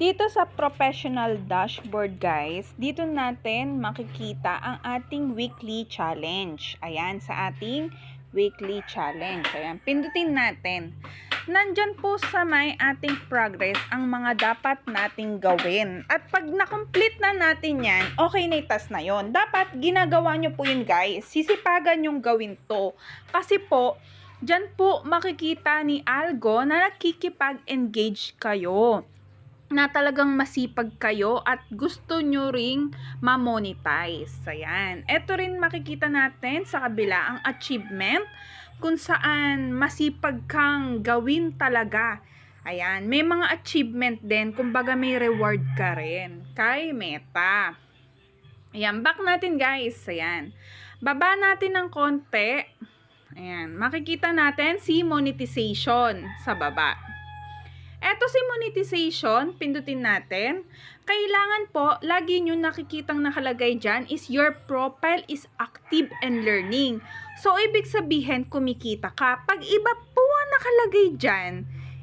Dito sa professional dashboard guys, dito natin makikita ang ating weekly challenge. Ayan, sa ating weekly challenge. Ayan, pindutin natin. Nandyan po sa may ating progress ang mga dapat nating gawin. At pag na-complete na natin yan, okay na itas na yon. Dapat ginagawa nyo po yun guys. Sisipagan yung gawin to. Kasi po, dyan po makikita ni Algo na nakikipag-engage kayo na talagang masipag kayo at gusto nyo ring ma-monetize. Ayan. Ito rin makikita natin sa kabila ang achievement kung saan masipag kang gawin talaga. Ayan. May mga achievement din. Kumbaga may reward ka rin kay Meta. Ayan. Back natin guys. Ayan. Baba natin ng konti. Ayan. Makikita natin si monetization sa baba. Eto si monetization, pindutin natin. Kailangan po, lagi nyo nakikitang nakalagay dyan is your profile is active and learning. So, ibig sabihin, kumikita ka. Pag iba po ang nakalagay dyan,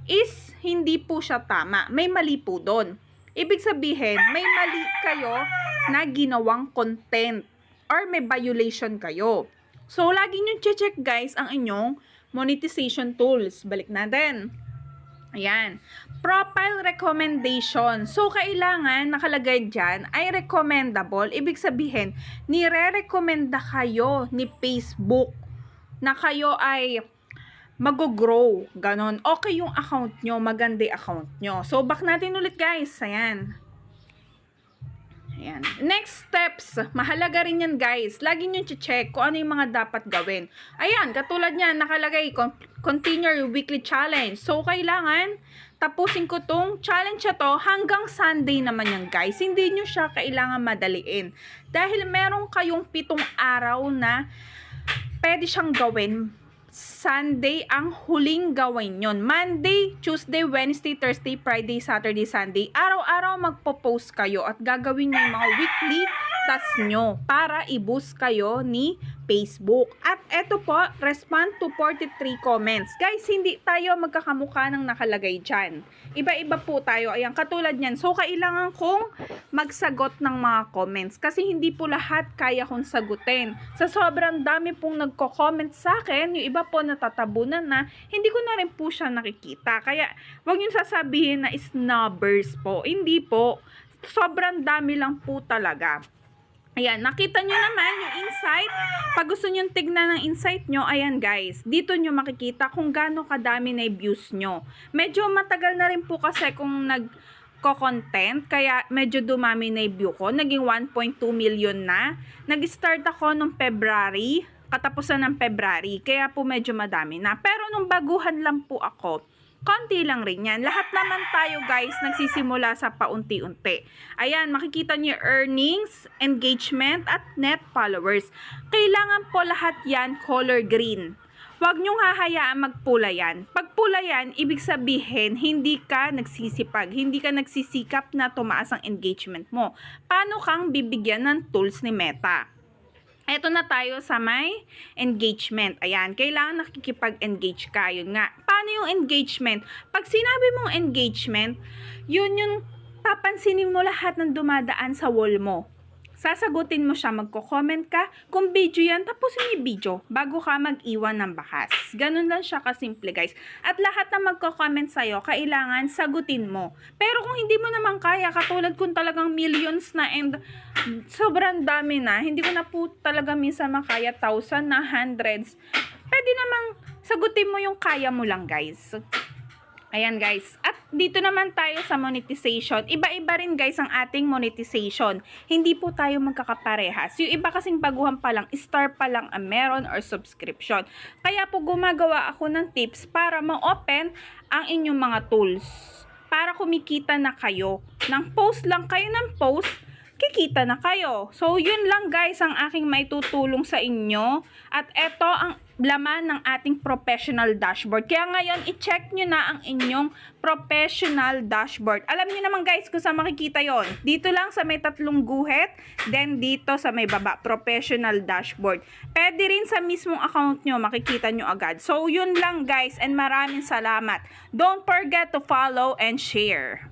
is hindi po siya tama. May mali po doon. Ibig sabihin, may mali kayo na ginawang content or may violation kayo. So, lagi nyo check guys ang inyong monetization tools. Balik natin. Ayan. Profile recommendation. So, kailangan nakalagay dyan ay recommendable. Ibig sabihin, nire-recommenda kayo ni Facebook na kayo ay mag-grow. Ganon. Okay yung account nyo. Maganda account nyo. So, back natin ulit guys. Ayan. Ayan. Next steps, mahalaga rin yan guys. Lagi nyo check kung ano yung mga dapat gawin. Ayan, katulad niyan, nakalagay, con- continue your weekly challenge. So, kailangan, tapusin ko tong challenge na to hanggang Sunday naman yan guys. Hindi nyo siya kailangan madaliin. Dahil meron kayong pitong araw na pwede siyang gawin Sunday ang huling gawin yon. Monday, Tuesday, Wednesday, Thursday, Friday, Saturday, Sunday. Araw-araw magpo-post kayo at gagawin nyo yung mga weekly tasks nyo para i-boost kayo ni Facebook. At eto po, respond to 43 comments. Guys, hindi tayo magkakamukha ng nakalagay dyan. Iba-iba po tayo. Ayan, katulad niyan. So, kailangan kong magsagot ng mga comments kasi hindi po lahat kaya kong sagutin. Sa sobrang dami pong nagko-comment sa akin, yung iba po natatabunan na, hindi ko na rin po siya nakikita. Kaya, wag niyo sasabihin na snubbers po. Hindi po. Sobrang dami lang po talaga. Ayan, nakita nyo naman yung insight. Pag gusto nyo tignan ng insight nyo, ayan guys, dito nyo makikita kung gaano kadami na views nyo. Medyo matagal na rin po kasi kung nag content kaya medyo dumami na yung view ko. Naging 1.2 million na. Nag-start ako nung February, katapusan ng February, kaya po medyo madami na. Pero nung baguhan lang po ako, konti lang rin yan. Lahat naman tayo guys nagsisimula sa paunti-unti. Ayan, makikita niyo earnings, engagement, at net followers. Kailangan po lahat yan color green. Huwag niyong hahayaan magpula yan. Pag pula yan, ibig sabihin, hindi ka nagsisipag, hindi ka nagsisikap na tumaas ang engagement mo. Paano kang bibigyan ng tools ni Meta? Eto na tayo sa may engagement. Ayan, kailangan nakikipag-engage ka. Yun nga. Paano yung engagement? Pag sinabi mong engagement, yun yung papansinin mo lahat ng dumadaan sa wall mo. Sasagutin mo siya, magko-comment ka. Kung video yan, tapusin yung video bago ka mag-iwan ng bakas. Ganun lang siya kasimple guys. At lahat na magko-comment sa'yo, kailangan sagutin mo. Pero kung hindi mo naman kaya, katulad kung talagang millions na and sobrang dami na, hindi ko na po talaga minsan makaya thousand na hundreds, pwede namang sagutin mo yung kaya mo lang guys. Ayan guys. At dito naman tayo sa monetization. Iba-iba rin guys ang ating monetization. Hindi po tayo magkakaparehas. Yung iba kasing baguhan pa lang, star pa lang ang meron or subscription. Kaya po gumagawa ako ng tips para ma-open ang inyong mga tools. Para kumikita na kayo. Nang post lang kayo ng post, kikita na kayo. So, yun lang guys ang aking may tutulong sa inyo. At eto ang laman ng ating professional dashboard. Kaya ngayon, i-check nyo na ang inyong professional dashboard. Alam niyo naman guys kung saan makikita yon. Dito lang sa may tatlong guhit, then dito sa may baba, professional dashboard. Pwede rin sa mismong account nyo, makikita nyo agad. So, yun lang guys, and maraming salamat. Don't forget to follow and share.